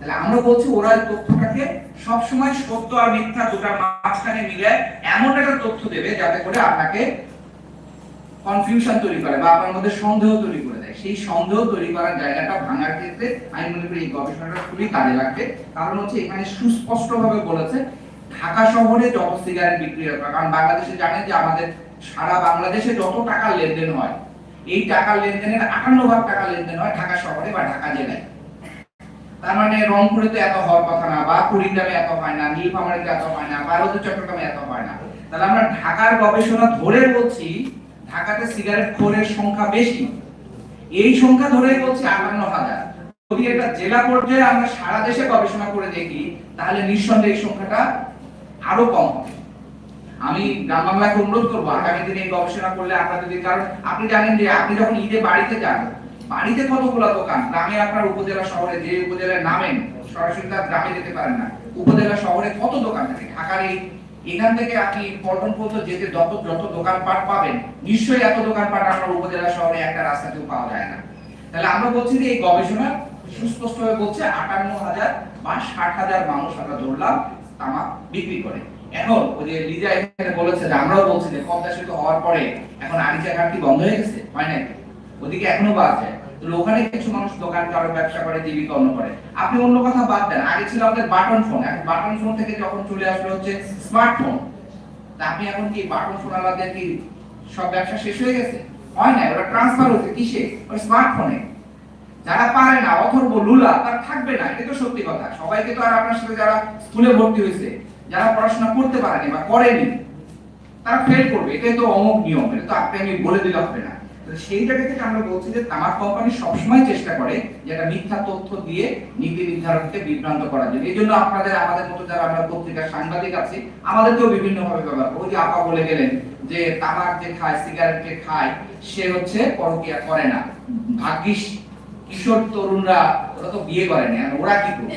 তাহলে আমরা বলছি ওরা এই তথ্যটাকে সবসময় সত্য আর মিথ্যা দুটার মাঝখানে মিলে এমন একটা তথ্য দেবে যাতে করে আপনাকে কনফিউশন তৈরি করে বা আপনার মধ্যে সন্দেহ তৈরি করে দেয়। সেই সন্দেহ তৈরি করার জায়গাটা ভাঙার ক্ষেত্রে আমি মনে করি এই গবেষণাটা খুবই কাজে লাগবে। কারণ হচ্ছে এখানে সুস্পষ্ট ভাবে বলেছে, ঢাকা শহরে যত সিগারেট বিক্রি হয়, কারণ বাংলাদেশে জানেন যে আমাদের সারা বাংলাদেশে যত টাকা লেনদেন হয়, এই টাকার লেনদেনের আটান্ন ভাগ টাকা লেনদেন হয় ঢাকা শহরে বা ঢাকা জেলায়। তার মানে রংপুরে তো এত হওয়ার কথা না, বা কুড়িগ্রামে এত হয় না, নীলফামারীতে এত হয় না পার্বত্য চট্টগ্রামে এত হয় না। তাহলে আমরা ঢাকার গবেষণা ধরে বলছি, ঢাকাতে সিগারেট খোরের সংখ্যা বেশি। এই সংখ্যা ধরে বলছি আটান্ন হাজার। যদি এটা জেলা পর্যায়ে আমরা সারা দেশে গবেষণা করে দেখি, তাহলে নিঃসন্দেহে এই সংখ্যাটা আরও কম হবে। আমি গ্রাম বাংলাকে অনুরোধ করব, আগামী দিনে এই গবেষণা করলে আপনারা যদি কারণ, আপনি জানেন যে আপনি যখন ঈদে বাড়িতে যান বাড়িতে কতগুলো দোকান? গ্রামে আপনার উপজেলা শহরে যে উপজেলায় নামেন সরাসরি তার গ্রামে যেতে পারেন না। উপজেলা শহরে কত দোকান থাকে? ঢাকার এই এখান থেকে আপনি পল্টন পর্যন্ত যেতে যত যত দোকানপাট পাবেন, নিশ্চয়ই এত দোকানপাট আপনার উপজেলা শহরে একটা রাস্তাতেও পাওয়া যায় না। তাহলে আমরা বলছি যে এই গবেষণা সুস্পষ্টভাবে বলছে আটান্ন হাজার বা ষাট হাজার মানুষ আমরা ধরলাম, তামাক বিক্রি করে। এখন ওই যে লিজা এখানে বলেছে যে আমরাও বলছি যে পদ্মা সেতু হওয়ার পরে এখন আরিচা ঘাটটি বন্ধ হয়ে গেছে, হয় নাই? ওদিকে এখনও বাদ যায়। ওখানে কিছু মানুষ দোকান কারও, ব্যবসা করে, জীবিকা অন্য করে। আপনি অন্য কথা বাদ দেন। আগে ছিল আমাদের বাটন ফোন। এখন বাটন ফোন থেকে যখন চলে আসলো হচ্ছে স্মার্টফোন আপনি এখন কি বাটন ফোন আমাদের কি সব ব্যবসা শেষ হয়ে গেছে? হয় না, ওরা ট্রান্সফার হচ্ছে কিসে? ওই স্মার্টফোনে যারা পারে না, অথর্ব, লুলা, তার থাকবে না, এটা তো সত্যি কথা। সবাইকে তো আর আপনার সাথে যারা স্কুলে ভর্তি হয়েছে, যারা পড়াশোনা করতে পারেনি বা করেনি, তারা ফেল করবে। এটাই তো অমুক নিয়ম, এটা তো আপনি আমি বলে দিলে হবে না। তো সেই থেকে আমরা বলছি যে কোম্পানি সবসময় চেষ্টা করে মিথ্যা তথ্য দিয়ে নীতি নির্ধারককে বিভ্রান্ত করার জন্য। এই জন্য আপনাদের, আমাদের মতো যারা আমরা পত্রিকার সাংবাদিক আছি, আমাদেরকেও বিভিন্ন ভাবে ব্যবহার। ওই যে আপা বলে গেলেন যে তামাক যে খায়, সিগারেট যে খায়, সে হচ্ছে পরকিয়া করে না। ভাগ্যিস কিশোর তরুণরা, ওরা তো বিয়ে করেনি, আর ওরা কি করবে?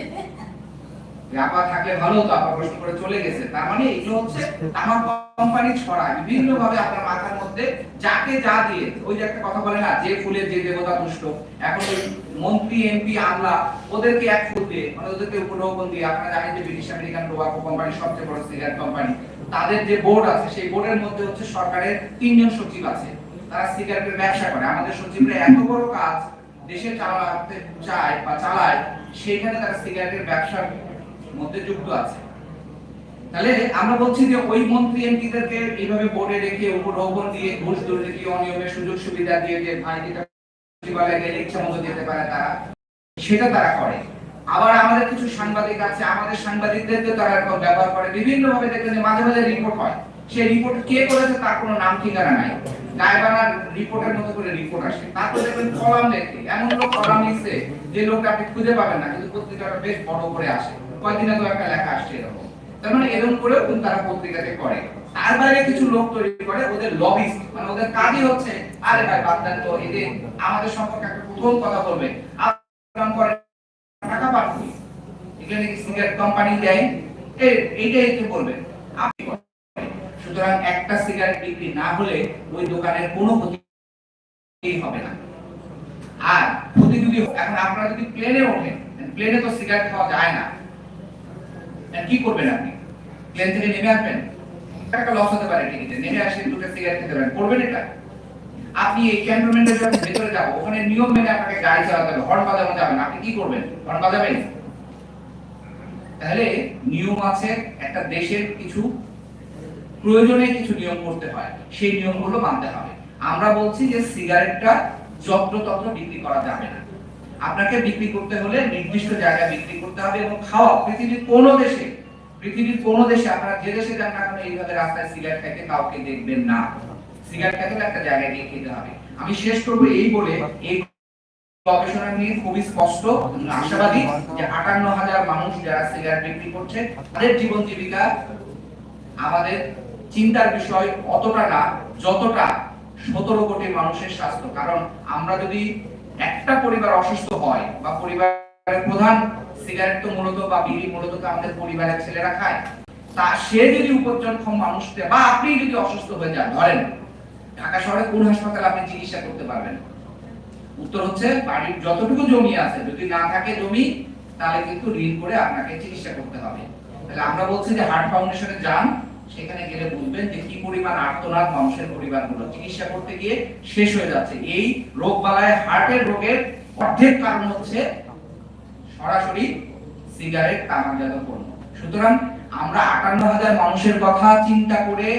আপা থাকলে ভালো তো আপা প্রশ্ন করে চলে গেছে। তার মানে এগুলো হচ্ছে আমার কোম্পানি ছড়া বিভিন্ন ভাবে আপনার মাথার মধ্যে যাকে যা দিয়ে, ওই যে একটা কথা বলে না, যে ফুলের যে দেবতা তুষ্ট, এখন ওই মন্ত্রী এমপি আমলা, ওদেরকে এক ফুল দিয়ে মানে ওদেরকে উপঢৌকন দিয়ে, আপনারা জানেন যে ব্রিটিশ আমেরিকান টোবাকো কোম্পানি সবচেয়ে বড় সিগারেট কোম্পানি তাদের যে বোর্ড আছে, সেই বোর্ডের মধ্যে হচ্ছে সরকারের তিনজন সচিব আছে। তারা সিগারেটের ব্যবসা করে। আমাদের সচিবরা এত বড় কাজ, দেশে চালাতে চায় বা চালায় সেখানে তারা সিগারেটের ব্যবসার মধ্যে যুক্ত আছে। তাহলে আমরা বলছি যে ওই মন্ত্রী এমপিদেরকে এইভাবে বোর্ডে রেখে উপঢৌকন দিয়ে ঘুষ দুর্নীতি অনিয়মের সুযোগ সুবিধা দিয়ে যে ভাই যেটা গেলে ইচ্ছা মতো যেতে পারে তারা, সেটা তারা করে। আবার আমাদের কিছু সাংবাদিক আছে, আমাদের সাংবাদিকদেরকে তারা এরকম ব্যবহার করে। বিভিন্ন ভাবে দেখবেন মাঝে মাঝে রিপোর্ট হয়। সেই রিপোর্ট কে করেছে তার কোনো নাম, ঠিকানা নাই। গায়বানার রিপোর্টের মতো করে রিপোর্ট আসে। তারপর দেখবেন কলাম লেখে। এমন লোক কলাম লিখছে যে লোকটা আপনি খুঁজে পাবেন না, কিন্তু পত্রিকাটা বেশ বড় করে আসে। কয়েকদিন আগে একটা লেখা আসছে এরকম। তার মানে এরকম করেও তারা পত্রিকাতে করে। তার বাইরে কিছু লোক তৈরি করে, ওদের লবিস্ট মানে ওদের কাজই হচ্ছে, আরে ভাই, বাদ তো এদের আমাদের সম্পর্কে একটা প্রথম কথা বলবে। আপনার করে টাকা পাঠাবো এখানে কি সিগারেট কোম্পানি দেয়। এই এইটাই একটু বলবেন আপনি সুতরাং একটা সিগারেট বিক্রি না হলে ওই দোকানের কোনো ক্ষতি হবে না। আর ক্ষতি যদি, এখন আপনারা যদি প্লেনে ওঠেন প্লেনে তো সিগারেট খাওয়া যায় না। কি করবেন আপনি? প্লেন থেকে নেমে আসবেন? টাকা লস হতে পারে টিকিটে নেমে আসে দুটো সিগারেট খেতে পারেন। করবেন এটা? আপনি এই ক্যান্টনমেন্টের যখন ভেতরে যাব, ওখানে নিয়ম মেনে আপনাকে গাড়ি চালাতে হবে হর্ন বাজানো যাবে না। আপনি কি করবেন? হর্ন বাজাবেন? তাহলে নিয়ম আছে, একটা দেশের কিছু প্রয়োজনে কিছু নিয়ম করতে হয়। সেই নিয়মগুলো মানতে হবে। আমরা বলছি যে সিগারেটটা যত্রতত্র বিক্রি করা যাবে না। আপনাকে বিক্রি করতে হলে নির্দিষ্ট জায়গায় বিক্রি করতে হবে এবং খাওয়া পৃথিবীর কোন দেশে, পৃথিবীর কোন দেশে আপনারা যে দেশে যান না কেন এইভাবে রাস্তায় সিগারেট খাইতে কাউকে দেখবেন না। সিগারেট হলে একটা জায়গায় গিয়ে খেতে হবে। আমি শেষ করব এই বলে এই গবেষণা নিয়ে খুবই স্পষ্ট আশাবাদী যে আটান্ন হাজার মানুষ যারা সিগারেট বিক্রি করছে, তাদের জীবন জীবিকা আমাদের চিন্তার বিষয় অতটা না, যতটা সতেরো কোটি মানুষের স্বাস্থ্য। কারণ আমরা যদি একটা পরিবার অসুস্থ হয় বা পরিবারের প্রধান সিগারেট তো মূলত বা বিড়ি মূলত তো আমাদের পরিবারের ছেলেরা খায়, তা সে যদি উপর্জনক্ষম মানুষকে বা আপনি যদি অসুস্থ হয়ে যান, ধরেন ঢাকা শহরে কোন হাসপাতালে আপনি চিকিৎসা করতে পারবেন? উত্তর হচ্ছে বাড়ির যতটুকু জমি আছে, যদি না থাকে জমি, তাহলে কিন্তু ঋণ করে আপনাকে চিকিৎসা করতে হবে। তাহলে আমরা বলছি যে হার্ট ফাউন্ডেশনে যান সেখানে গেলে বুঝবেন যে কি পরিমাণ আর্তনাদ মানুষের পরিবারগুলো। চিকিৎসা করতে গিয়ে শেষ হয়ে যাচ্ছে। এই রোগ বালায় হার্টের রোগের অর্ধেক কারণ হচ্ছে সরাসরি সিগারেট, তামাকজাত পণ্য। সুতরাং আমরা আটান্ন হাজার মানুষের কথা চিন্তা করে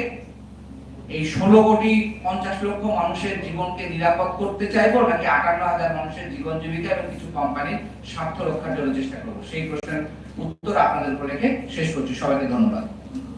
এই ষোলো কোটি পঞ্চাশ লক্ষ মানুষের জীবনকে নিরাপদ করতে চাইব নাকি আটান্ন হাজার মানুষের জীবন জীবিকা এবং কিছু কোম্পানির স্বার্থ রক্ষার জন্য চেষ্টা করব? সেই প্রশ্নের উত্তর আপনাদের উপর রেখে শেষ করছি। সবাইকে ধন্যবাদ।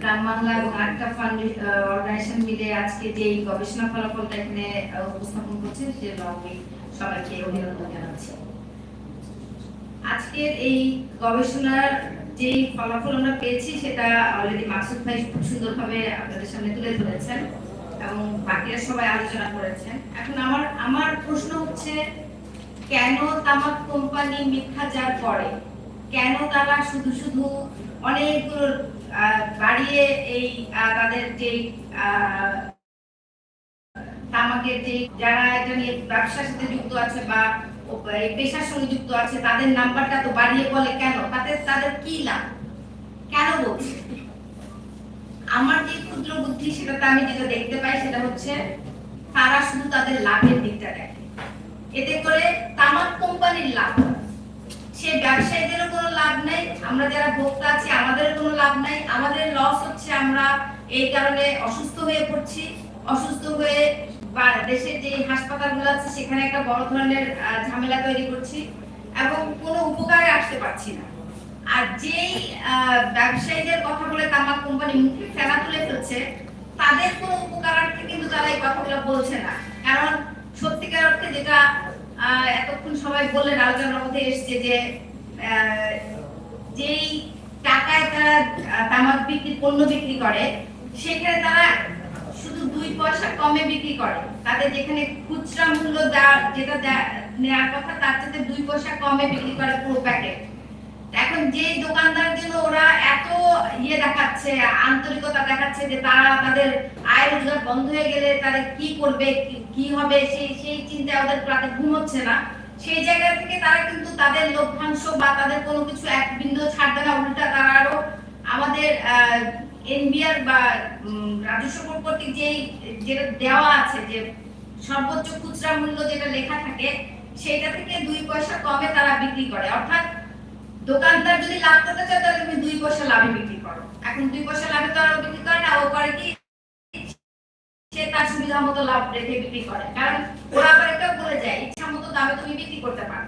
গ্রাম বাংলা এবং ফান্ড অর্গানাইজেশন মিলে আজকে যে এই গবেষণা ফলাফলটা এখানে উপস্থাপন করছে, সে আমি সবাইকে অভিনন্দন জানাচ্ছি। আজকের এই গবেষণার যে ফলাফল আমরা পেয়েছি, সেটা অলরেডি মাকসুদ ভাই খুব সুন্দরভাবে আপনাদের সামনে তুলে ধরেছেন এবং বাকিরা সবাই আলোচনা করেছেন। এখন আমার আমার প্রশ্ন হচ্ছে, কেন তামাক কোম্পানি মিথ্যাচার করে কেন তারা শুধু শুধু অনেকগুলো বাড়িয়ে এই তাদের যে তামাকের যে যারা এটা ব্যবসার সাথে যুক্ত আছে বা পেশার সঙ্গে যুক্ত আছে, তাদের নাম্বারটা তো বাড়িয়ে বলে কেন? তাতে তাদের কি লাভ? কেন বলছে? আমার যে ক্ষুদ্র বুদ্ধি সেটাতে আমি যেটা দেখতে পাই সেটা হচ্ছে তারা শুধু তাদের লাভের দিকটা দেখে। এতে করে তামাক কোম্পানির লাভ হয়। ব্যবসায়ীদেরও কোনো লাভ নাই। আমরা যারা ভোক্তা আছি, আমাদেরও কোনো লাভ নাই। আমাদের লস হচ্ছে আমরা এই কারণে অসুস্থ হয়ে পড়ছি। অসুস্থ হয়ে বা দেশের যে হাসপাতালগুলো আছে, সেখানে একটা বড় ধরনের ঝামেলা তৈরি করছি এবং কোনো উপকারে আসতে পারছি না। আর যেই ব্যবসায়ীদের কথা বলে তামাক কোম্পানি মুখে ফেনা তুলে ফেলছে, তাদের কোনো উপকারার্থে কিন্তু তারা এই কথাগুলো বলছে না। কারণ সত্যিকার অর্থে যেটা এতক্ষণ সবাই বললেন আলোচনার মধ্যে এসছে যে যেই টাকায় তারা তামাক বিক্রি, পণ্য বিক্রি করে, সেখানে তারা শুধু দুই পয়সা কমে বিক্রি করে। তাদের যেখানে খুচরা মূল্য যেটা নেওয়ার কথা, তার থেকে দুই পয়সা কমে বিক্রি করে পুরো প্যাকেট। এখন যে দোকানদার ইয়ে দেখাচ্ছে, আন্তরিকতা দেখাচ্ছে যে তারা তাদের আয় রোজগার বন্ধ হয়ে গেলে তারা কি করবে, কি- হবে, সেই সেই চিন্তায় ওদের রাতে ঘুম হচ্ছে না। সেই জায়গা থেকে তারা কিন্তু তাদের লভ্যাংশ বা তাদের কোনো কিছু এক বিন্দু ছাড়বে না, উল্টা তারা আরও আমাদের এনবিআর বা রাজস্ব কর্তৃক যেই, যেটা দেওয়া আছে যে সর্বোচ্চ খুচরা মূল্য যেটা লেখা থাকে সেটা থেকে দুই পয়সা কমে তারা বিক্রি করে। অর্থাৎ দোকানদার যদি লাভ করতে চায় তাহলে তুমি দুই পয়সা লাভে বিক্রি করো। এখন দুই পয়সা লাভে তো আর বিক্রি করে না ও করে কি? সে তার সুবিধা মতো লাভ রেখে বিক্রি করে। কারণ ওরা আবার এটাও বলে যায় ইচ্ছা মতো দামে তুমি বিক্রি করতে পারো।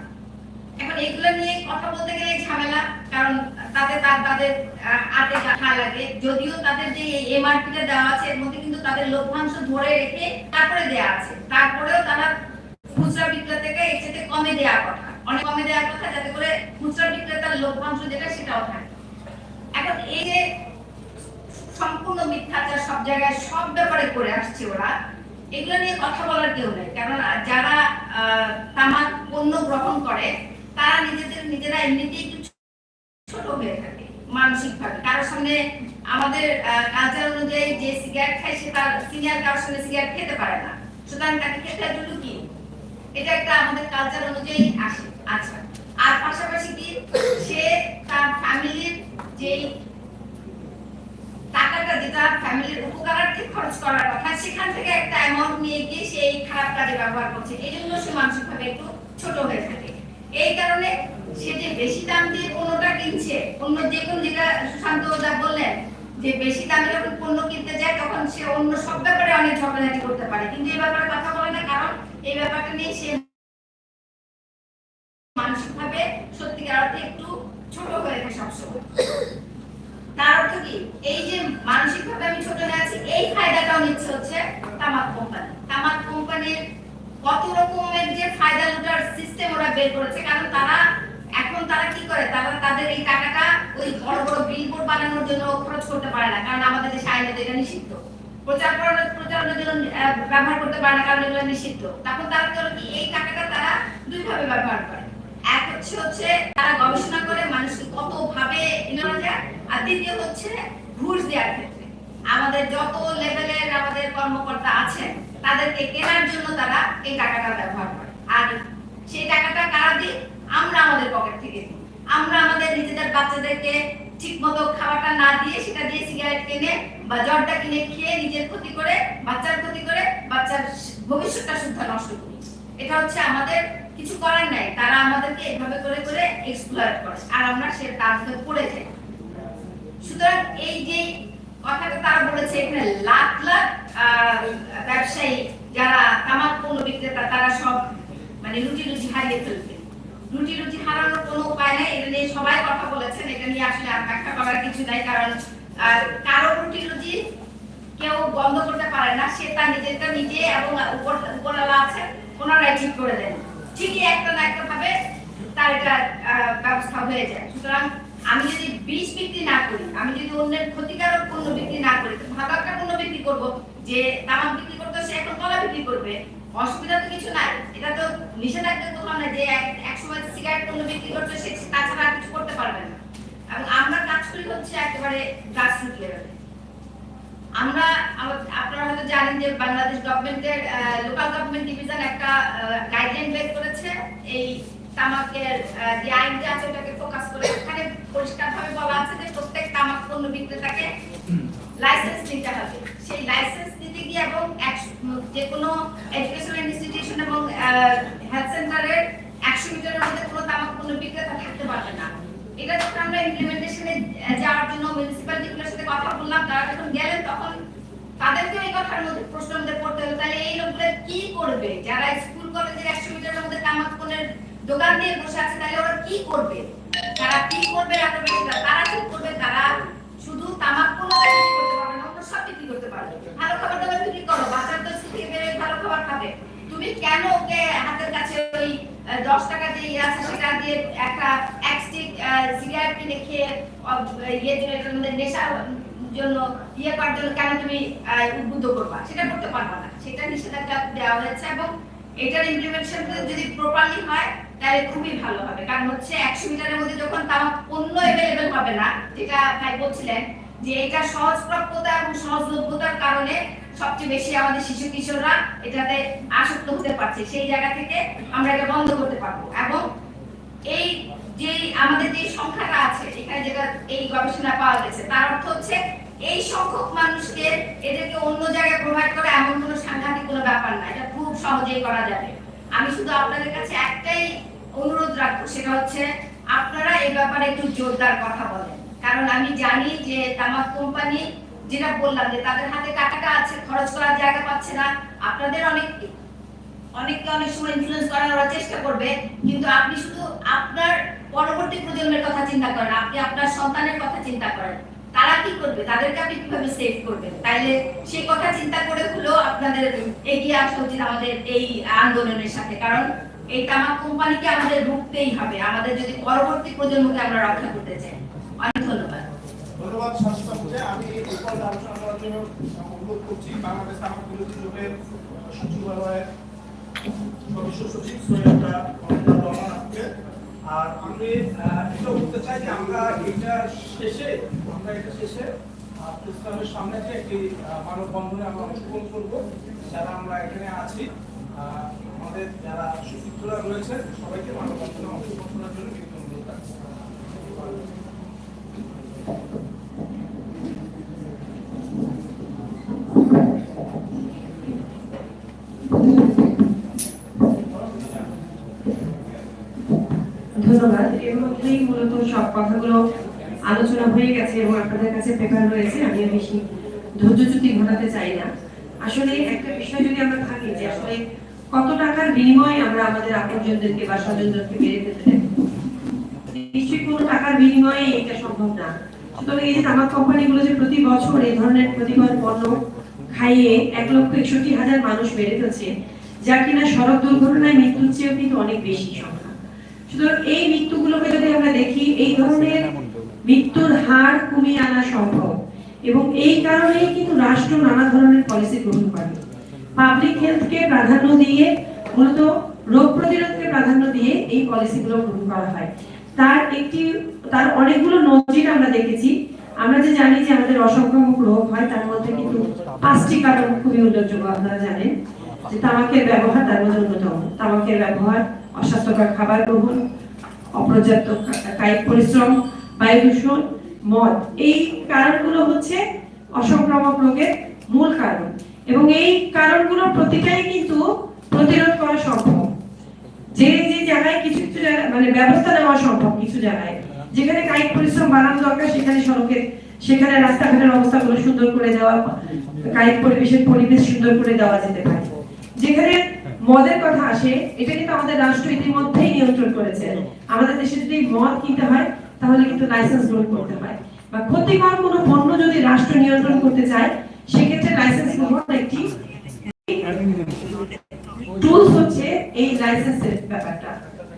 এখন এগুলো নিয়ে কথা বলতে গেলে ঝামেলা কারণ তাতে তার তাদের আহ, হাতে গাঠা লাগে যদিও তাদের যে এমআরপিটা দেওয়া আছে এর মধ্যে কিন্তু তাদের লভ্যাংশ ধরে রেখে তারপরে দেওয়া আছে। তারপরেও তারা খুচরা বিক্রেতাকে এর চেয়ে কমে দেওয়ার কথা। অনেক কমে দেওয়ার কথা, যাতে করে খুচরা বিক্রেতার লভ্যাংশ যেটা সেটাও থাকে এখন এই যে সম্পূর্ণ মিথ্যাচার সব জায়গায়, সব ব্যাপারে করে আসছে ওরা, এগুলো নিয়ে কথা বলার কেউ নেই। কারণ যারা তামাক পণ্য গ্রহণ করে, তারা নিজেদের, নিজেরা এমনিতেই ছোট হয়ে থাকে মানসিক ভাবে কারোর সামনে আমাদের কালচার অনুযায়ী যে সিগারেট খায়, সে তার সিনিয়র কারোর সামনে সিগারেট খেতে পারে না। সুতরাং তাকে খেতে হয় কি? এটা একটা আমাদের কালচার অনুযায়ী আসে। আচ্ছা। আর পাশাপাশি কি সে তার ফ্যামিলির যেই টাকাটা যেটা ফ্যামিলির উপকারার্থে খরচ করার কথা, সেখান থেকে একটা অ্যামাউন্ট নিয়ে গিয়ে সে এই খারাপ কাজে ব্যবহার করছে। এই জন্য সে মানসিকভাবে একটু ছোট হয়ে থাকে। এই কারণে সে যে বেশি দাম দিয়ে পণ্যটা কিনছে, অন্য যে কোন যেটা সুশান্ত দা বললেন, যে বেশি দামে যখন পণ্য কিনতে যায়, তখন সে অন্য সব ব্যাপারে অনেক ঝগড়াঝাটি করতে পারে। কিন্তু এই ব্যাপারে কথা বলে না, কারণ এই ব্যাপারটা নিয়ে সে মানসিকভাবে সত্যিকার অর্থে একটু ছোট হয়ে থাকে সবসময় তার অর্থ কি এই যে মানসিক ভাবে আমি ছোট হয়ে আছি, এই ফায়দাটাও নিচ্ছে হচ্ছে তামাক কোম্পানি তামাক কোম্পানির কত রকমের যে ফায়দা লুটার সিস্টেম ওরা বের করেছে, কারণ তারা এখন তারা কি করে? তারা তাদের এই টাকাটা ওই বড় বড় বিলবোর্ড বানানোর জন্য খরচ করতে পারে না, কারণ আমাদের দেশে আইনে এটা নিষিদ্ধ। প্রচার করানোর, প্রচারণের জন্য ব্যবহার করতে পারে না, কারণ এগুলো নিষিদ্ধ। তখন তারা করে কি, এই টাকাটা তারা দুই ভাবে ব্যবহার করে। এক হচ্ছে হচ্ছে তারা গবেষণা করে মানুষকে কত ভাবে যায়, আর দ্বিতীয় হচ্ছে ঘুষ দেওয়ার ক্ষেত্রে। আমাদের যত লেভেলের আমাদের কর্মকর্তা আছেন, তাদেরকে কেনার জন্য তারা এই টাকাটা ব্যবহার করে। আর সেই টাকাটা কারা দিই আমরা আমাদের পকেট থেকে দিই। আমরা আমাদের নিজেদের বাচ্চাদেরকে ঠিক মতো খাবারটা না দিয়ে সেটা দিয়ে সিগারেট কিনে বা জর্দা কিনে খেয়ে নিজের ক্ষতি করে, বাচ্চার ক্ষতি করে, বাচ্চার ভবিষ্যৎটা শুদ্ধ নষ্ট করি। এটা হচ্ছে আমাদের কিছু করার নাই। তারা আমাদেরকে এভাবে করে করে এক্সপ্লয়েট করে। আর আমরা সে তার পড়ে যাই সুতরাং এই যে কথাটা তারা বলেছে, এখানে লাখ লাখ ব্যবসায়ী যারা তামাক পণ্য বিক্রেতা, তারা সব মানে রুটি রুটি হারিয়ে ফেলবে রুটি রুটি হারানোর কোনো উপায় নেই, এটা নিয়ে সবাই কথা বলেছেন, এটা নিয়ে আসলে আর ব্যাখ্যা করার কিছু নাই, কারণ কারও রুটি রুটি কেউ বন্ধ করতে পারে না, সে তার নিজেরটা নিজে এবং উপর, উপরওয়ালা আছে, ওনারাই ঠিক করে দেন। ঠিকই একটা না একটা ভাবে তার এটা ব্যবস্থা হয়ে যায়। সুতরাং আমি যদি বিষ বিক্রি না করি, আমি যদি অন্যের ক্ষতিকারক পণ্য বিক্রি না করি ভালো একটা পণ্য বিক্রি করব, যে তামাক বিক্রি করতে সে এখন কলা বিক্রি করবে। অসুবিধা তো কিছু নাই। এটা তো নিষেধাজ্ঞা কোথাও না যে এক- সময় সিগারেট পণ্য বিক্রি করছে সে তাছাড়া আর কিছু করতে পারবে না। এবং আমরা কাজ করি হচ্ছে একেবারে গ্রাসরুট লেভেলে আমরা আপনারা হয়তো জানেন যে বাংলাদেশ গভর্নমেন্টের লোকাল গভর্নমেন্ট ডিভিশন একটা গাইডলাইন বের করেছে। এই তামাকের যে আইনটা আছে ওটাকে ফোকাস করে। পরিষ্কারভাবে বলা আছে যে প্রত্যেক তামাক পণ্য বিক্রেতাকে লাইসেন্স নিতে হবে। সেই লাইসেন্স নিতে গিয়ে এবং যে কোনো এডুকেশনাল ইনস্টিটিউশন এবং হেলথ সেন্টারের একশো মিটারের মধ্যে কোনো তামাক পণ্য বিক্রেতা থাকতে পারবে না। এটা যখন আমরা ইমপ্লিমেন্টেশনে যাওয়ার জন্য মিউনিসিপ্যালিটিগুলোর সাথে কথা বললাম তারা যখন গেলেন তখন তাদেরকে এই কথার মধ্যে প্রশ্নের মধ্যে পড়তে হলো তাহলে এই লোকগুলো কি করবে? যারা স্কুল কলেজের একশো মিটারের মধ্যে তামাক পণ্যের দোকান দিয়ে বসে আছে, তাহলে ওরা কি করবে? তারা কি করবে এত বেশি তারা কি করবে? তারা শুধু তামাক বিক্রি করতে পারবে না, অন্য সব বিক্রি করতে পারবে। ভালো খাবার দাবার বিক্রি করো বাচ্চার তো থেকে বেরোয় ভালো খাবার খাবে। তুমি কেন ওকে হাতের কাছে ওই দশ টাকা যে ইয়ে আছে সেটা দিয়ে একটা এক সিগারেট কিনে খেয়ে ইয়ে জন্য নেশার জন্য ইয়ে করার জন্য কেন তুমি উদ্বুদ্ধ করবা? সেটা করতে পারবা না। সেটা নিষেধাজ্ঞা দেওয়া হয়েছে এবং এটার ইমপ্লিমেন্টেশন যদি প্রপারলি হয় তাহলে খুবই ভালো হবে। কারণ হচ্ছে একশো মিটারের মধ্যে যখন তামাক পণ্য অ্যাভেলেবেল হবে না, যেটা ভাই বলছিলেন, যে এটা সহজপ্রাপ্যতা এবং সহজলভ্যতার কারণে সবচেয়ে বেশি আমাদের শিশু কিশোররা এটাতে আসক্ত হতে পারছে। সেই জায়গা থেকে আমরা এটা বন্ধ করতে পারব। এবং এই যে আমাদের যে সংখ্যাটা আছে, এখানে যেটা এই গবেষণা পাওয়া গেছে, তার অর্থ হচ্ছে এই সংখ্যক মানুষকে এদেরকে অন্য জায়গায় প্রোভাইড করা এমন কোনো সাংঘাতিক কোনো ব্যাপার না। এটা খুব সহজেই করা যাবে। আমি শুধু আপনাদের কাছে একটাই অনুরোধ রাখব, সেটা হচ্ছে আপনারা এই ব্যাপারে একটু জোরদার কথা বলেন। কারণ আমি জানি যে তামাক কোম্পানি, যেটা বললাম যে তাদের হাতে টাকাটা আছে, খরচ করার জায়গা পাচ্ছে না, আপনাদের অনেক অনেককে অনেক সময় ইনফ্লুয়েন্স করার চেষ্টা করবে, কিন্তু আপনি শুধু আপনার পরবর্তী প্রজন্মের কথা চিন্তা করেন, আপনি আপনার সন্তানের কথা চিন্তা করেন। তারা কি করবে? তাদেরকে আপনি কীভাবে সেভ করবেন? তাইলে সেই কথা চিন্তা করে হলেও আপনাদের এগিয়ে আসা উচিত আমাদের এই আন্দোলনের সাথে, কারণ এই তামাক কোম্পানিকে আমাদের রুখতেই হবে। আমাদের যদি পরবর্তী প্রজন্মকে আমরা রক্ষা করতে চাই। অনেক ধন্যবাদ। ধন্যবাদ আমি এই আলোচনা করার জন্য অনুরোধ করছি বাংলাদেশ তামাক বিরোধী লোকের সচিবালয়ের সদস্য সচিব আর আমি এটা বলতে চাই যে আমরা এটা শেষে আমরা এটা শেষে আহ, প্রেস ক্লাবের সামনে একটি মানববন্ধনে আমরা অংশগ্রহণ করব যারা আমরা এখানে আছি আমাদের যারা সুচিত্ররা রয়েছে, সবাইকে মানববন্ধনে অংশগ্রহণ করার জন্য বিনীত অনুরোধ ধন্যবাদ। এর মধ্যেই মূলত সব কথাগুলো আলোচনা হয়ে গেছে এবং আপনাদের কাছে পেপার রয়েছে। বেশি ধৈর্যচ্যুতি ঘটাতে চাই না। আসলে একটা বিষয় যদি আমরা থাকি যে আসলে কত টাকার বিনিময়ে আমরা আমাদের আপনজনদেরকে বা স্বজনদেরকে বেড়ে ফেলতে দেব নিশ্চয়ই কোনো টাকার বিনিময়ে এটা সম্ভব না। সুতরাং এই যে তামাক কোম্পানিগুলো যে প্রতি বছর এই ধরনের ক্ষতিকর পণ্য খাইয়ে এক লক্ষ একষট্টি হাজার মানুষ বেড়ে ফেলছে, যা কিনা সড়ক দুর্ঘটনায় মৃত্যুর চেয়েও কিন্তু অনেক বেশি সংখ্যা। সুতরাং এই মৃত্যুগুলোকে যদি আমরা দেখি, এই ধরনের মৃত্যুর হার কমিয়ে আনা সম্ভব। এবং এই কারণেই কিন্তু রাষ্ট্র নানা ধরনের পলিসি গ্রহণ করে। পাবলিক হেলথকে প্রাধান্য দিয়ে, মূলত রোগ প্রতিরোধকে প্রাধান্য দিয়ে এই পলিসিগুলো গ্রহণ করা হয়। তার একটি, তার অনেকগুলো নজির আমরা দেখেছি। আমরা যে জানি যে আমাদের অসংক্রামক রোগ হয়, তার মধ্যে কিন্তু পাঁচটি কারণ খুবই উল্লেখযোগ্য, আপনারা জানেন। যে তামাকের ব্যবহার, তার মধ্যে অন্যতম। তামাকের ব্যবহার, অস্বাস্থ্যকর খাবার গ্রহণ, অপর্যাপ্ত কায়িক পরিশ্রম বায়ু দূষণ মদ। এই কারণগুলো হচ্ছে অসংক্রামক রোগের মূল কারণ। এবং এই কারণগুলো প্রতিটাই কিন্তু প্রতিরোধ করা সম্ভব। যে যে জায়গায় কিছু কিছু জায়গায় মানে ব্যবস্থা নেওয়া সম্ভব কিছু জায়গায়। যেখানে কায়িক পরিশ্রম বাড়ানো দরকার, সেখানে সড়কের সেখানে রাস্তাঘাটের অবস্থাগুলো সুন্দর করে দেওয়া, কায়িক পরিবেশের পরিবেশ সুন্দর করে দেওয়া যেতে পারে। যেখানে মদের কথা আসে, এটা কিন্তু আমাদের রাষ্ট্র ইতিমধ্যেই নিয়ন্ত্রণ করেছে। আমাদের দেশে যদি মদ কিনতে হয়, তাহলে কিন্তু লাইসেন্স গ্রহণ করতে হয়। বা ক্ষতিকর কোনো পণ্য যদি রাষ্ট্র নিয়ন্ত্রণ করতে চায় সেক্ষেত্রে লাইসেন্স গ্রহণ একটি টুলস হচ্ছে এই লাইসেন্সের ব্যাপারটা।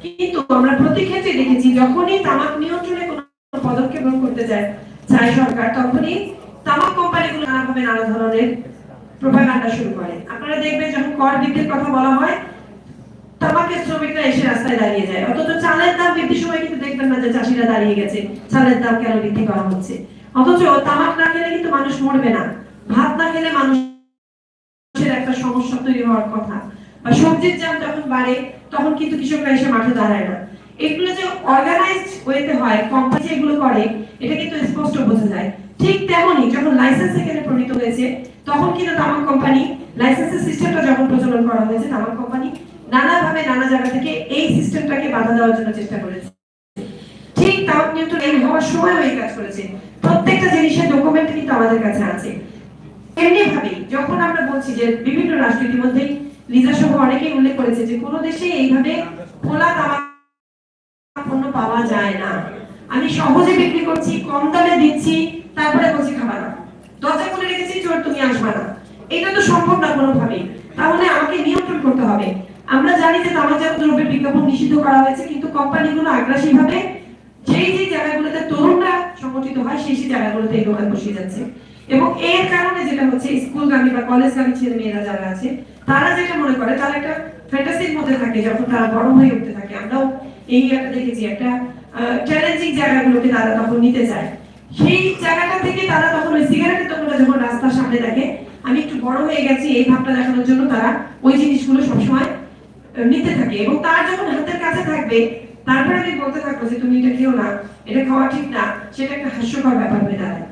কিন্তু আমরা প্রতি ক্ষেত্রে দেখেছি, যখনই তামাক নিয়ন্ত্রণে কোনো পদক্ষেপ গ্রহণ করতে যায়, চায় সরকার, তখনই তামাক কোম্পানিগুলো নানাভাবে নানা ধরনের প্রোপাগান্ডা শুরু করে। আপনারা দেখবেন যখন কর বৃদ্ধির কথা বলা হয়, তামাকের শ্রমিকরা এসে রাস্তায় দাঁড়িয়ে যায়। অথচ চালের দাম বৃদ্ধির সময় কিন্তু দেখবেন না যে চাষিরা দাঁড়িয়ে গেছে, চালের দাম কেন বৃদ্ধি করা হচ্ছে। অথচ তামাক না খেলে কিন্তু মানুষ মরবে না। ভাত না খেলে মানুষের একটা সমস্যা তৈরি হওয়ার কথা। বা সবজির দাম যখন বাড়ে, তখন কিন্তু কৃষকরা এসে মাঠে দাঁড়ায় না। এগুলো যে অর্গানাইজড ওয়েতে হয় কোম্পানি এগুলো করে, এটা কিন্তু স্পষ্ট বোঝা যায়। ঠিক তেমনি যখন লাইসেন্স এখানে প্রণীত হয়েছে, তখন কিন্তু তামাক কোম্পানি লাইসেন্সের সিস্টেমটা যখন প্রচলন করা হয়েছে, তামাক কোম্পানি নানাভাবে নানা জায়গা থেকে এই সিস্টেমটাকে বাধা দেওয়ার জন্য চেষ্টা করেছে। ঠিক তামাক নিয়ন্ত্রণ এই হওয়ার সময় এই কাজ করেছে। প্রত্যেকটা জিনিসের ডকুমেন্ট কিন্তু আমাদের কাছে এমনি ভাবে যখন আমরা বলছি যে বিভিন্ন রাষ্ট্র ইতিমধ্যেই লিজা সহ অনেকেই উল্লেখ করেছে যে কোনো দেশে এইভাবে খোলা তামাক পণ্য পাওয়া যায় না। আমি সহজে বিক্রি করছি, কম দামে দিচ্ছি, তারপরে বলছি খাবার না। দরজা খুলে রেখেছি, চোর, তুমি আসবা না। এটা তো সম্ভব না কোনোভাবে তাহলে আমাকে নিয়ন্ত্রণ করতে হবে। আমরা জানি যে তামাকজাত দ্রব্যের বিজ্ঞাপন নিষিদ্ধ করা হয়েছে, কিন্তু কোম্পানিগুলো আগ্রাসীভাবে যেই যেই জায়গাগুলোতে তরুণরা সংগঠিত হয়, সেই সেই জায়গাগুলোতে এই দোকান বসিয়ে যাচ্ছে। এবং এর কারণে যেটা হচ্ছে, স্কুলগামী বা কলেজগামী ছেলে মেয়েরা যারা আছে, তারা যেটা মনে করে, তারা একটা ফ্যান্টাসির মধ্যে থাকে যখন তারা বড় হয়ে উঠতে থাকে। আমরাও এই একটা দেখেছি, একটা চ্যালেঞ্জিং জায়গাগুলোকে তারা তখন নিতে চায়। সেই জায়গাটা থেকে তারা তখন ওই সিগারেটের দোকানটা যখন রাস্তার সামনে দেখে, আমি একটু বড় হয়ে গেছি, এই ভাবটা দেখানোর জন্য তারা ওই জিনিসগুলো সবসময় নিতে থাকে। এবং তার যখন হাতের কাছে থাকবে, তারপরে আমি বলতে থাকব যে, তুমি এটা খেও না, এটা খাওয়া ঠিক না। সেটা একটা হাস্যকর ব্যাপার হয়ে দাঁড়ায়।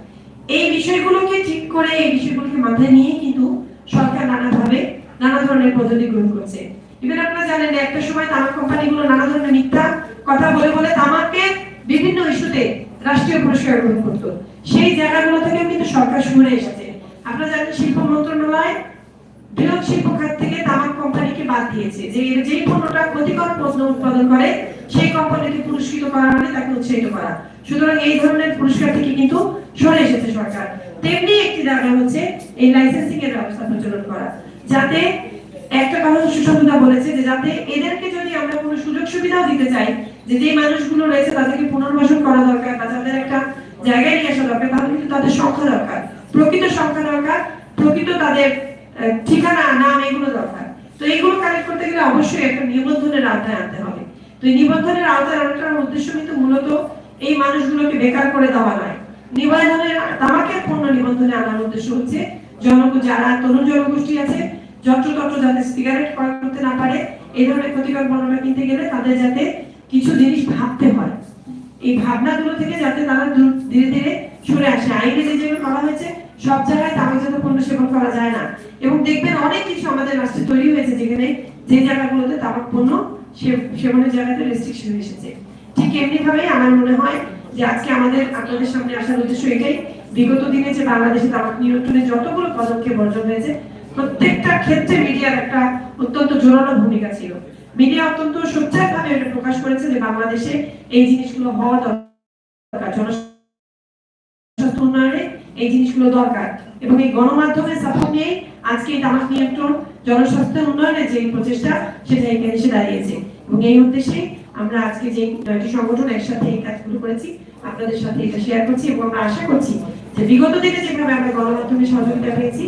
এই বিষয়গুলোকে ঠিক করে, এই বিষয়গুলোকে মাথায় নিয়ে কিন্তু সরকার নানাভাবে নানা ধরনের পদ্ধতি গ্রহণ করছে। ইভেন আপনারা জানেন একটা সময় তামাক কোম্পানিগুলো নানা ধরনের মিথ্যা কথা বলে বলে তামাককে বিভিন্ন ইস্যুতে রাষ্ট্রীয় পুরস্কার গ্রহণ করতো। সেই জায়গাগুলো থেকে কিন্তু সরকার সরে এসেছে। আপনারা জানেন শিল্প মন্ত্রণালয় বৃহৎ শিল্প থেকে তামাক কোম্পানিকে বাদ দিয়েছে। যে যেই পণ্যটা ক্ষতিকর পণ্য উৎপাদন করে, সেই কোম্পানিকে পুরস্কৃত করা মানে তাকে উৎসাহিত করা। সুতরাং এই ধরনের পুরস্কার থেকে কিন্তু সরে এসেছে সরকার। তেমনি একটি জায়গা হচ্ছে এই লাইসেন্সিং এর ব্যবস্থা প্রচলন করা। যাতে একটা কথা সুশান্তদা বলেছে যে, যাতে এদেরকে যদি আমরা কোনো সুযোগ সুবিধাও দিতে চাই, যে যে মানুষগুলো রয়েছে তাদেরকে পুনর্বাসন করা দরকার বা তাদের একটা জায়গায় নিয়ে আসা দরকার তাহলে কিন্তু তাদের সংখ্যা দরকার। প্রকৃত সংখ্যা দরকার, প্রকৃত তাদের ঠিকানা, নাম, এগুলো দরকার। তো এগুলো কালেক্ট করতে গেলে অবশ্যই একটা নিবন্ধনের আওতায় আনতে হবে। তো এই নিবন্ধনের আওতায় আনার উদ্দেশ্য কিন্তু মূলত এই মানুষগুলোকে বেকার করে দেওয়া নয়। নিবন্ধনের তামাকের পণ্য নিবন্ধনে আনার উদ্দেশ্য হচ্ছে জন যারা তরুণ জনগোষ্ঠী আছে, যত্রতত্র যাতে সিগারেট করতে না পারে, এই ধরনের ক্ষতিকর পণ্যটা কিনতে গেলে তাদের যাতে কিছু জিনিস ভাবতে হয়। এই ভাবনাগুলো থেকে যাতে তারা ধীরে ধীরে সরে আসে। আইনে যে যেগুলো করা হয়েছে সব জায়গায় তামাকজাত পণ্য সেবন করা যায় না। এবং দেখবেন অনেক কিছু আমাদের রাষ্ট্রে তৈরি হয়েছে যেখানে যে জায়গাগুলোতে তামাক পণ্য সেবনের জায়গাতে রেস্ট্রিকশন এসেছে। ঠিক এমনি ভাবে আমার মনে হয় যে আজকে আমাদের আপনাদের সামনে আসার উদ্দেশ্য এটাই। বিগত দিনে যে বাংলাদেশে তামাক নিয়ন্ত্রণে যতগুলো পদক্ষেপ অর্জন হয়েছে, প্রত্যেকটা ক্ষেত্রে মিডিয়ার একটা অত্যন্ত জোরালো ভূমিকা ছিল। মিডিয়া অত্যন্ত সোচ্চারভাবে এটা প্রকাশ করেছে যে বাংলাদেশে এই জিনিসগুলো হওয়া দরকার। এই জিনিসগুলো দরকার। এবং এই গণমাধ্যমের সাপোর্ট নিয়ে আজকে এই তামাক নিয়ন্ত্রণ জনস্বাস্থ্য উন্নয়নের যে প্রচেষ্টা, সেটা এখানে এসে দাঁড়িয়েছে। এবং এই উদ্দেশ্যে আমরা আজকে যে নয়টি সংগঠন একসাথে এই কাজগুলো করেছি, আপনাদের সাথে এটা শেয়ার করছি এবং আমরা আশা করছি যে বিগত দিনে যেভাবে আমরা গণমাধ্যমের সহযোগিতা পেয়েছি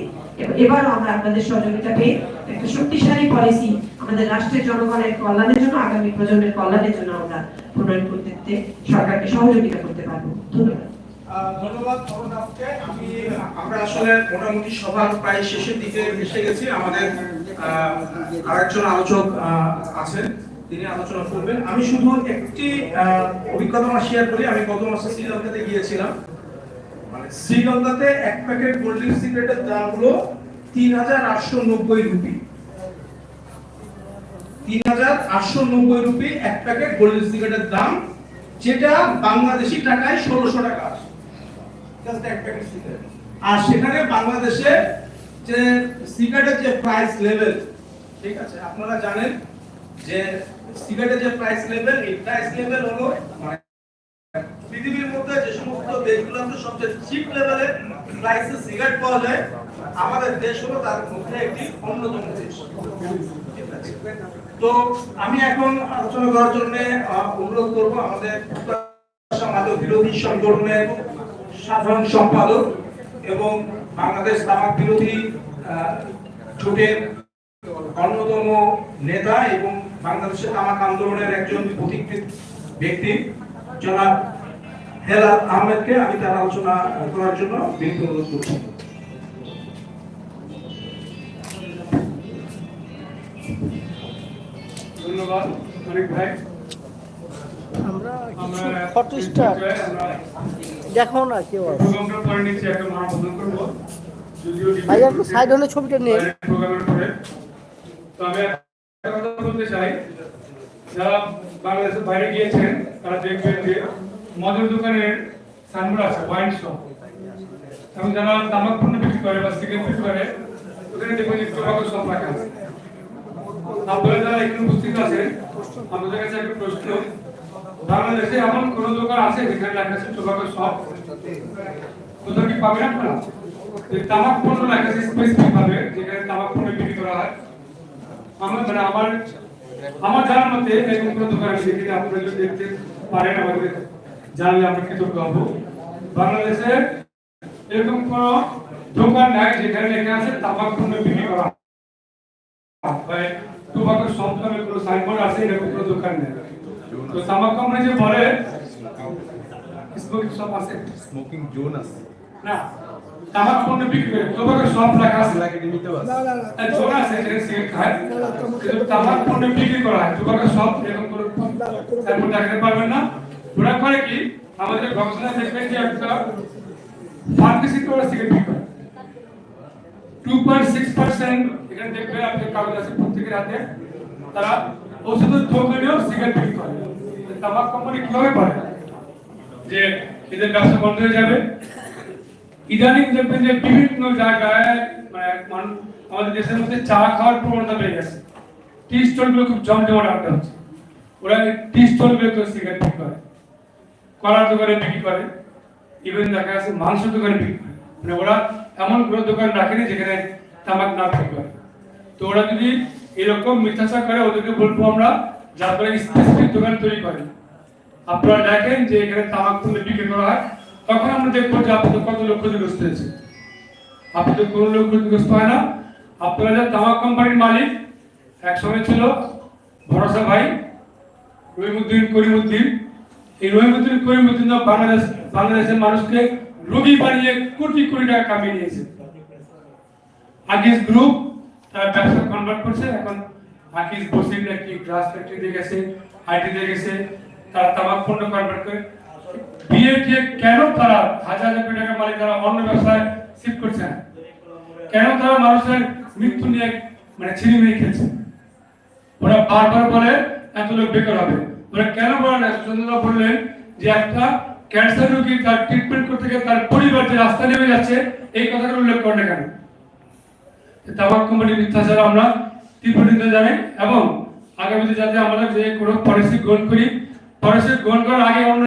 এবারও আমরা আপনাদের সহযোগিতা পেয়ে একটা শক্তিশালী পলিসি আমাদের রাষ্ট্রের জনগণের কল্যাণের জন্য, আগামী প্রজন্মের কল্যাণের জন্য আমরা প্রণয়ন করতে সরকারকে সহযোগিতা করতে পারব। ধন্যবাদ। ধন্যবাদ অরুণাথকে আমি, আমরা আসলে মোটামুটি সভার প্রায় শেষের দিকে এসে গেছি। আমাদের আরেকজন আলোচক আছেন। তিনি আলোচনা করবেন। আমি শুধু একটি অভিজ্ঞতা আমার শেয়ার করি। আমি গত মাসে শ্রীলঙ্কাতে গিয়েছিলাম। মানে শ্রীলঙ্কাতে এক প্যাকেট ড্রিঙ্ক সিগারেটের দাম হলো তিন হাজার আটশো নব্বই রুপি। তিন হাজার আটশো নব্বই রুপি এক প্যাকেট গোল্ড সিগারেটের দাম, যেটা বাংলাদেশি টাকায় ষোলোশো টাকা আসে আর সেখানে বাংলাদেশে যে সিগারেটের যে প্রাইস লেভেল ঠিক আছে, আপনারা জানেন যে সিগারেটের যে প্রাইস লেভেল এই প্রাইস লেভেল হলো মানে পৃথিবীর মধ্যে যে সমস্ত দেশগুলোতে সবচেয়ে চিপ লেভেলে প্রাইসে সিগারেট পাওয়া যায়। আমাদের দেশ হলো তার মধ্যে একটি অন্যতম দেশ? তো আমি এখন আলোচনা করার জন্য অনুরোধ করব আমাদের বিরোধী সংগঠনের সাধারণ সম্পাদক এবং বাংলাদেশ তামাক বিরোধী জোটের অন্যতম নেতা এবং বাংলাদেশের তামাক আন্দোলনের একজন পথিকৃত ব্যক্তি জনাব হেলাল আহমেদকে আমি তার আলোচনা করার জন্য বিনীত অনুরোধ করছি। ধন্যবাদ অনেক ভাই। আমরা আমরা ফটো স্টার আমরা দেখো না কেউ ভাই একটু সাইড হলে ছবিটা প্রোগ্রামের তো আমি কথা বলতে চাই যারা বাংলাদেশের বাইরে গিয়েছেন তারা দেখবেন যে মদের দোকানের সাইনবোর্ড আছে ওয়াইন শপ এবং যারা তামাক পণ্য বিক্রি করে বা সিগারেট বিক্রি করে ওখানে দেখবেন যে টোবাকো শপ রাখা আছে। আপনারা যারা এখানে উপস্থিত আছেন আমাদের কাছে একটা প্রশ্ন। বাংলাদেশে এমন কোন দোকান আছে যেখানে লেখা আছে টোবাকো কোথাও কি পাবেন আপনারা? তামাক পণ্য লেখা আছে ভাবে যেখানে তামাক পণ্য বিক্রি করা হয়। আমার মানে আমার আমার জানার এরকম কোনো দোকান আছে যেখানে আপনারা যদি দেখতে পারেন আমাদের, জানলে আমরা কৃতজ্ঞ হব। বাংলাদেশে এরকম কোন দোকান নাই যেখানে লেখা আছে তামাক পণ্য বিক্রি করা টোবাকো নামে কোনো সাইনবোর্ড আছে এরকম কোনো দোকান নেই। তো তামাক কোম্পানি যে বলে স্মোকিং শপ আছে। স্মোকিং জোন আছে। না তামাক পণ্য বিক্রি করে আছে। আর জোন আছে। সিগারেট খায়। কিন্তু তামাক পণ্য বিক্রি করা হয় এরকম পারবেন না। ওরা করে কি আমাদের গবেষণা দেখবেন যে একটা ফার্মেসি করে সিগারেট বিক্রি করে। টু পয়েন্ট সিক্স পার্সেন্ট এখানে দেখবেন কাগজ আছে প্রত্যেকের হাতে তারা ওষুধের দোকানেও সিগারেট বিক্রি করে। তামাক কোম্পানি কীভাবে পারে? যে এদের ব্যবসা বন্ধ হয়ে যাবে। ইদানিং দেখবেন যে বিভিন্ন জায়গায় মানে আমাদের দেশের মধ্যে চা খাওয়ার প্রবণতা বেড়ে গেছে। টি স্টলগুলো খুব জমজমাট আড্ডা হচ্ছে। ওরা টি সিগারেট বিক্রি করে, কলার দোকানে বিক্রি করে ইভেন দেখা যাচ্ছে মাংস দোকানে বিক্রি করে। মানে ওরা এমন কোনো দোকান রাখেনি যেখানে তামাক না বিক্রি করে। তো ওরা যদি এরকম মিথ্যাচার করে, ওদেরকে বলব আমরা যার ফলে স্পেসিফিক দোকান তৈরি করে আপনারা দেখেন যে এখানে তামাক তুলে বিক্রি করা হয়। তখন আমরা দেখব যে আপনাদের কত লোক ক্ষতিগ্রস্ত হয়েছে। আপনাদের কোনো লোক ক্ষতিগ্রস্ত হয় না। আপনারা যে তামাক কোম্পানির মালিক এক সময় ছিল ভরসা ভাই, রহিমুদ্দিন করিমুদ্দিন। এই রহিমুদ্দিন করিমুদ্দিন বাংলাদেশ, বাংলাদেশের মানুষকে রোগী বানিয়ে কোটি কোটি টাকা কামিয়ে নিয়েছে। আগিস গ্রুপ তার ব্যবসা কনভার্ট করছে, এখন আগিস বসির নাকি গ্লাস ফ্যাক্টরি দিয়ে গেছে আইটি দিয়ে গেছে, তারা তামাক পণ্য কনভার্ট করে। বিয়ে টিয়ে কেন তারা হাজার হাজার কোটি টাকা মালিক তারা অন্য ব্যবসায় শিফট করছে না? কেন তারা মানুষের মৃত্যু নিয়ে মানে ছিনিমিনি খেলছে? ওরা বারবার বলে, এত লোক বেকার হবে। ওরা কেন বলে না? সুচন্দ্র বললেন যে একটা ক্যান্সার রোগী তার ট্রিটমেন্ট করতে গিয়ে তার পরিবার যে রাস্তা নেমে যাচ্ছে, এই কথাগুলো উল্লেখ করে না কেন? তামাক কোম্পানি মিথ্যাচার আমরা তীব্র যাবে এবং আগামীতে যাতে আমরা যে কোনো পলিসি গ্রহণ করি পলিসি গ্রহণ করার আগে